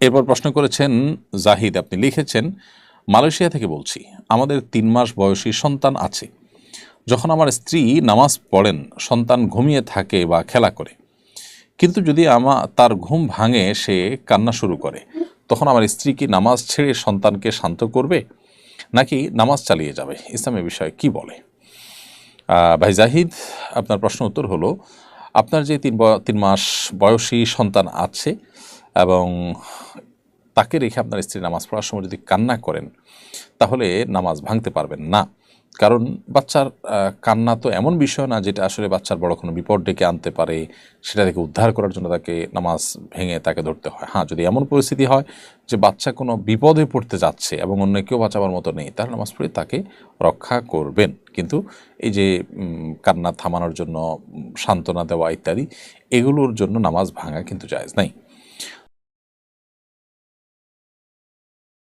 এরপর প্রশ্ন করেছেন, জাহিদ, আপনি লিখেছেন, মালয়েশিয়া থেকে বলছি, আমাদের তিন মাস বয়সী সন্তান আছে। যখন আমার স্ত্রী নামাজ পড়েন, সন্তান ঘুমিয়ে থাকে বা খেলা করে। কিন্তু যদি আমা, তার ঘুম ভাঙে, সে কান্না শুরু করে। তখন আমার স্ত্রী কি নামাজ ছেড়ে সন্তানকে শান্ত করবে? নাকি নামাজ চালিয়ে যাবে? ইসলামের বিষয়ে কি বলে? ভাই জাহিদ, আপনার প্রশ্ন উত্তর হলো, আপনার যে তিন তিন মাস বয়সী সন্তান আছে এবং তাকে রেখে আপনার স্ত্রী নামাজ পড়ার সময় যদি কান্না করেন, তাহলে নামাজ ভাঙতে পারবেন না। কারণ বাচ্চার কান্না তো এমন বিষয় না যেটা আসলে বাচ্চার বড় কোনো বিপদ ডেকে আনতে পারে, সেটা থেকে উদ্ধার করার জন্য তাকে নামাজ ভেঙে তাকে ধরতে হয়। হ্যাঁ যদি এমন পরিস্থিতি হয় যে বাচ্চা কোনো বিপদে পড়তে যাচ্ছে এবং অন্য কেউ বাঁচাবার মতো নেই, তাহলে নামাজ পড়ে তাকে রক্ষা করবেন। কিন্তু এই যে কান্না থামানোর জন্য সান্ত্বনা দেওয়া ইত্যাদি, এগুলোর জন্য নামাজ ভাঙা কিন্তু জায়েজ নাই।